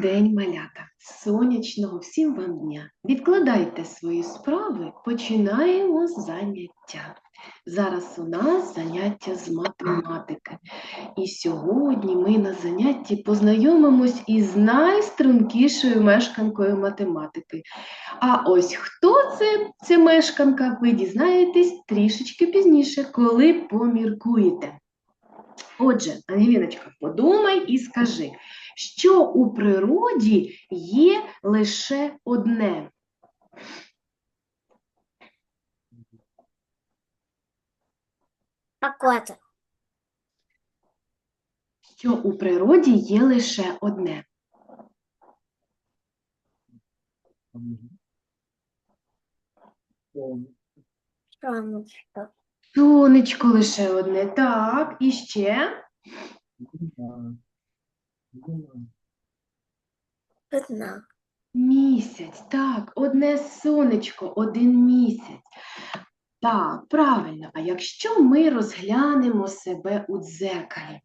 день, малята! Сонячного всім вам дня! Відкладайте свої справи, починаємо заняття. Зараз у нас заняття з математики. І сьогодні ми на занятті познайомимось із найстрункішою мешканкою математики. А ось хто це, ця мешканка, ви дізнаєтесь трішечки пізніше, коли поміркуєте. Отже, Ангеліночка, подумай і скажи, що у природі є лише одне. Акватор. Що у природі є лише одне. Сонечко. Сонечко лише одне. Так, і ще. Одна. Місяць, так, одне сонечко, один місяць. Так, правильно. А якщо ми розглянемо себе у дзеркалі,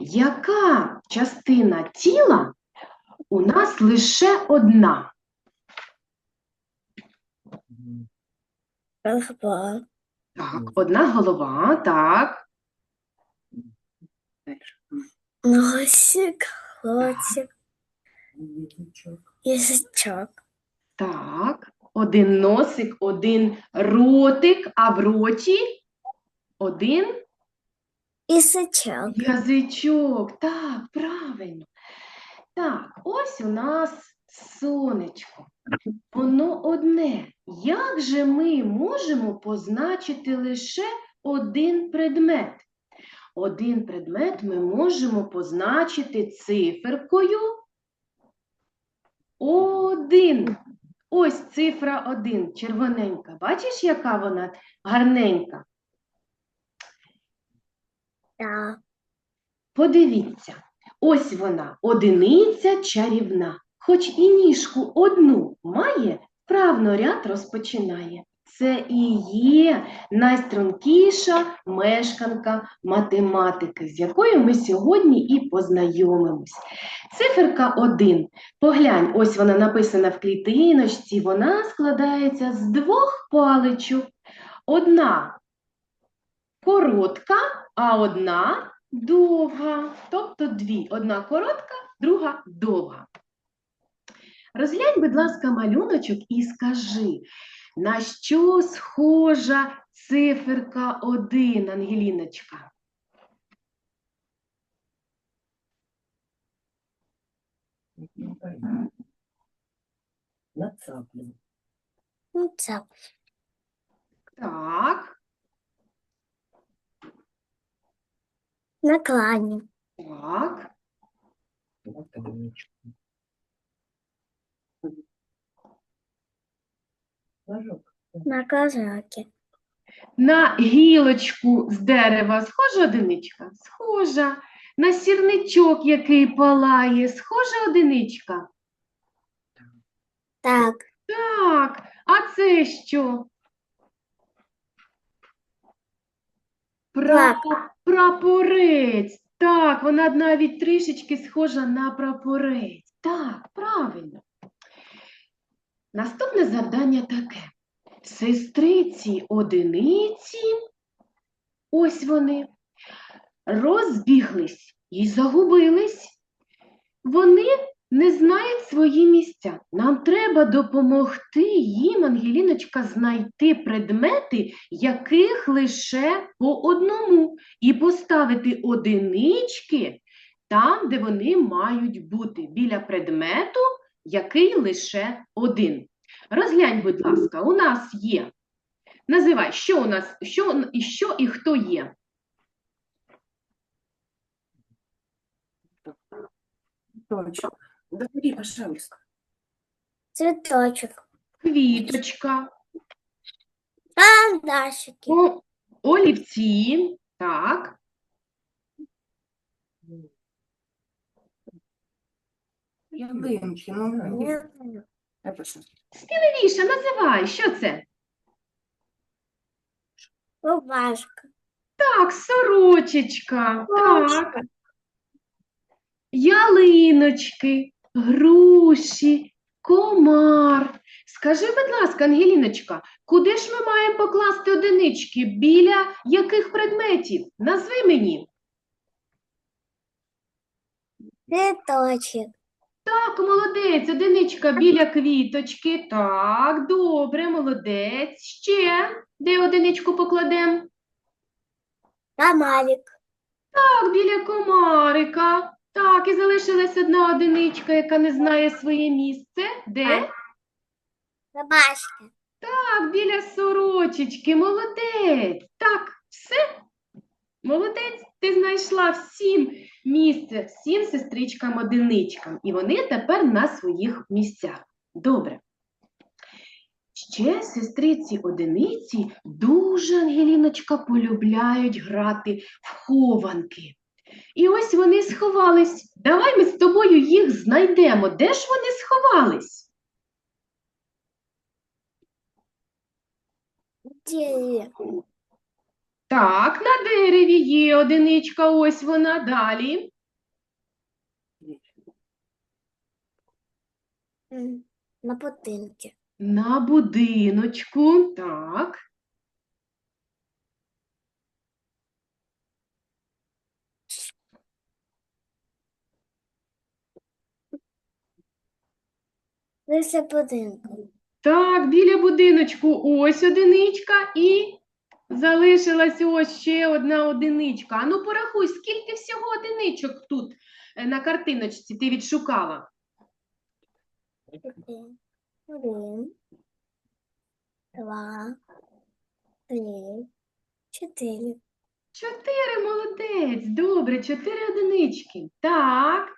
яка частина тіла у нас лише одна? Голова. Так, одна голова, так, Носик. Хвостик. Язичок. так. Один носик, один ротик, а в роті один Язичок. Язичок, так, правильно. Так, ось у нас сонечко. Воно одне. Як же ми можемо позначити лише один предмет? Один предмет ми можемо позначити циферкою один. Ось цифра один, червоненька. Бачиш, яка вона гарненька? Да. Подивіться, ось вона, одиниця чарівна. Хоч і ніжку одну має, вправно ряд розпочинає. Це і є найстрункіша мешканка математики, з якою ми сьогодні і познайомимось. Циферка 1. Поглянь, ось вона написана в клітиночці, вона складається з двох паличок. Одна коротка, а одна довга. Тобто дві. Одна коротка, друга довга. Розглянь, будь ласка, малюночок і скажи, на що схожа циферка 1, Ангеліночка? На цаплю. Ну, це. Так, На клані. так. На табличку. На казаки. На гілочку з дерева схожа одиничка? Схожа. На сірничок, який палає, схожа одиничка? Так. Так, а це що? Пра- Прапорець. Так, вона навіть трішечки схожа на прапорець. Так, правильно. Наступне завдання таке. Сестриці одиниці, ось вони, розбіглись і загубились. Вони не знають свої місця. Нам треба допомогти їм, Ангеліночка, знайти предмети, яких лише по одному, і поставити одинички там, де вони мають бути, біля предмету, який лише один. Розглянь, будь ласка, у нас є. Називай, що у нас, що і що і хто є. Точно. Говори, пожалуйста. Цвіточок. Квіточка, Карандашики. о- олівці, так, Ялинки, ну, ну, Ні. Сміливіше, називай, що це? Рубашка. Так, сорочечка, так, ялиночки, груші, комар. Скажи, будь ласка, Ангеліночка, куди ж ми маємо покласти одинички? Біля яких предметів? Назви мені. Цветочек. Так, молодець, одиничка біля квіточки. Так, добре, молодець. Ще де одиничку покладемо? Комарик. Так, біля комарика. Так, і залишилась одна одиничка, яка не знає своє місце. Де? Рубашка. Так, біля сорочечки. Молодець. Так, все. Молодець, ти знайшла всім місце, всім сестричкам-одиничкам. І вони тепер на своїх місцях. Добре. Ще сестриці одиниці дуже, Ангеліночка, полюбляють грати в хованки. І ось вони сховались. Давай ми з тобою їх знайдемо. Де ж вони сховались? Так, на дереві є одиничка, ось вона далі. На будинке. На будиночку. Так. Лише будинку. Так, біля будиночку ось одиничка і залишилась ось ще одна одиничка. Ану, порахуй, скільки всього одиничок тут е, на картиночці ти відшукала? Один. Два. Три. Чотири. Чотири, молодець. Добре, чотири одинички. Так.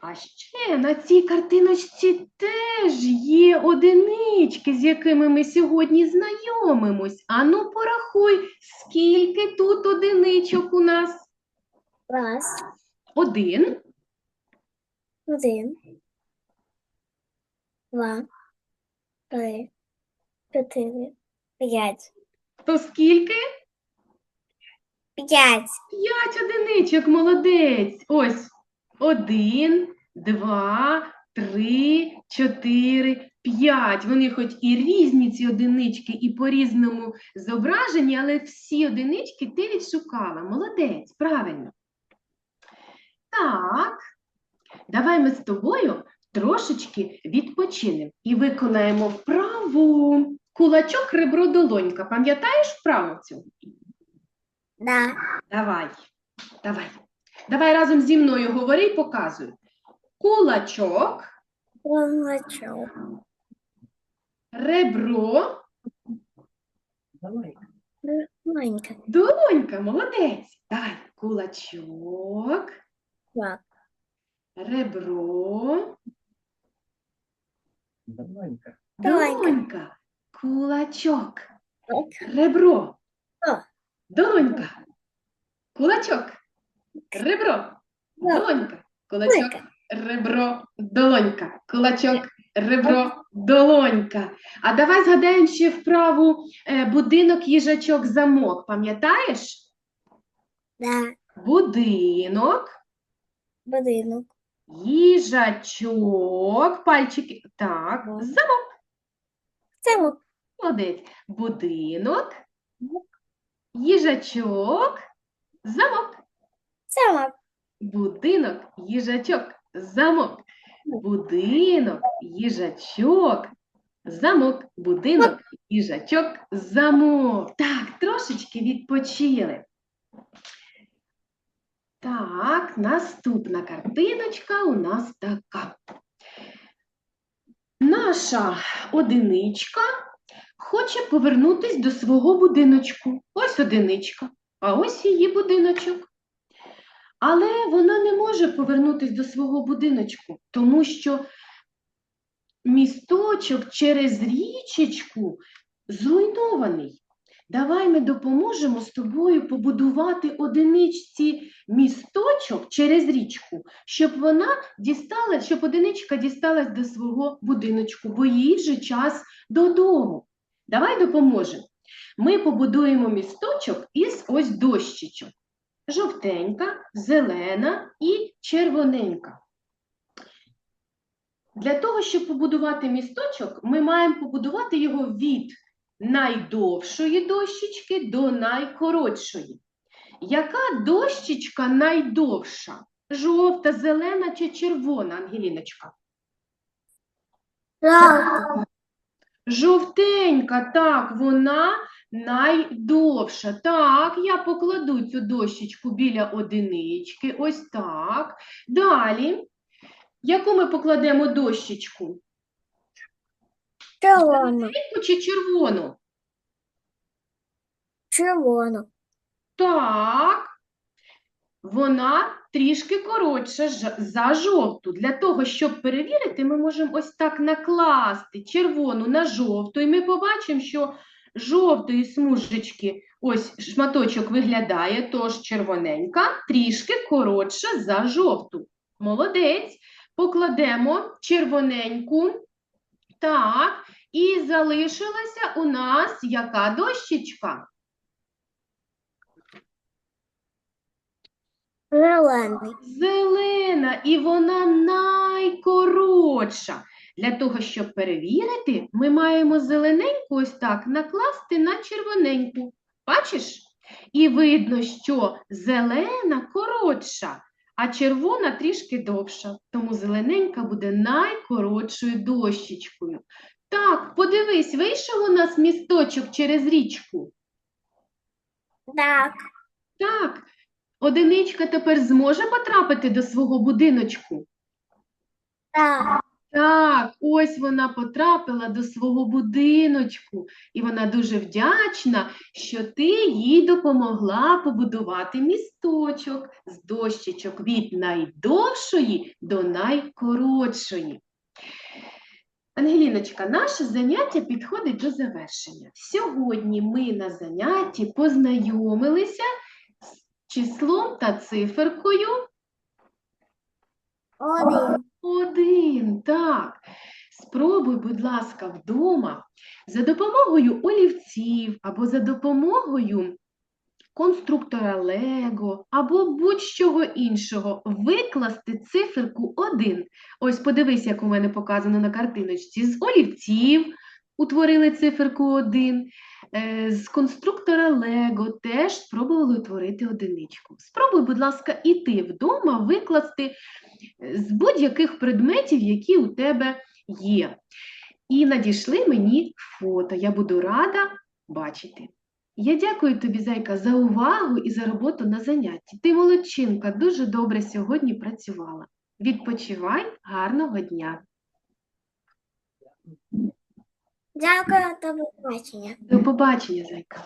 А ще на цій картиночці теж є одинички, з якими ми сьогодні знайомимось. Ану, порахуй, скільки тут одиничок у нас? Раз. Один. Один. Два. Три. Чотири. П'ять. То скільки? П'ять. П'ять одиничок, молодець. Ось. Один, два, три, чотири, п'ять. Вони хоч і різні ці одинички, і по-різному зображені, але всі одинички ти відшукала. Молодець, правильно. Так, давай ми з тобою трошечки відпочинемо і виконаємо вправу кулачок, ребро, долонька. Пам'ятаєш вправу цю? Да. Давай, давай. Давай разом зі мною говори і показуй. Кулачок, Кулачок. ребро, Давай. Маленька. долонька, молодець. Давай, кулачок, Так. ребро, Долонька. долонька, кулачок, ребро, долонька, кулачок, ребро, долонька, кулачок, ребро, долонька, кулачок, ребро, долонька. А давай згадаємо ще вправу е, будинок, їжачок, замок. Пам'ятаєш? Да. Будинок, Будинок. їжачок, пальчики. Так, Ага. замок. Це Молодець. Будинок, їжачок, замок. Замок. Будинок, їжачок, замок. Будинок, їжачок, замок. Будинок, їжачок, замок. Так, трошечки відпочили. Так, наступна картиночка у нас така. Наша одиничка хоче повернутись до свого будиночку. Ось одиничка, а ось її будиночок. Але вона не може повернутися до свого будиночку, тому що місточок через річечку зруйнований. Давай ми допоможемо з тобою побудувати одиничці місточок через річку, щоб вона дістала, щоб одиничка дісталась до свого будиночку, бо їй вже час додому. Давай допоможемо. Ми побудуємо місточок із ось дощечок жовтенька, зелена і червоненька. Для того, щоб побудувати місточок, ми маємо побудувати його від найдовшої дощечки до найкоротшої. Яка дощечка найдовша? Жовта, зелена чи червона, Ангеліночка? Жовта. Жовтенька, так, вона найдовша. Так, я покладу цю дощечку біля одинички. Ось так. Далі. Яку ми покладемо дощечку? Червона. Білу чи червону? Червона. Так. Вона трішки коротша за жовту. Для того, щоб перевірити, ми можемо ось так накласти червону на жовту, і ми побачимо, що жовтої смужечки ось шматочок виглядає, тож червоненька трішки коротша за жовту. Молодець. Покладемо червоненьку. Так, і залишилася у нас яка дощечка? Зелений. Зелена, і вона найкоротша. Для того, щоб перевірити, ми маємо зелененьку ось так накласти на червоненьку. Бачиш? І видно, що зелена коротша, а червона трішки довша. Тому зелененька буде найкоротшою дощечкою. Так, подивись, вийшов у нас місточок через річку. Так. Так, одиничка тепер зможе потрапити до свого будиночку. Так. Так, ось вона потрапила до свого будиночку, і вона дуже вдячна, що ти їй допомогла побудувати місточок з дощечок від найдовшої до найкоротшої. Ангеліночка, наше заняття підходить до завершення. Сьогодні ми на занятті познайомилися з числом та циферкою Один. Один, так. Спробуй, будь ласка, вдома за допомогою олівців або за допомогою конструктора Лего або будь-чого іншого викласти циферку 1. Ось подивись, як у мене показано на картиночці. З олівців утворили циферку 1. Е, З конструктора Лего теж спробували утворити одиничку. Спробуй, будь ласка, і ти вдома викласти з будь-яких предметів, які у тебе є. І надійшли мені фото. Я буду рада бачити. Я дякую тобі, зайка, за увагу і за роботу на занятті. Ти молодчинка, дуже добре сьогодні працювала. Відпочивай, гарного дня. Дякую, до побачення. До побачення, зайка.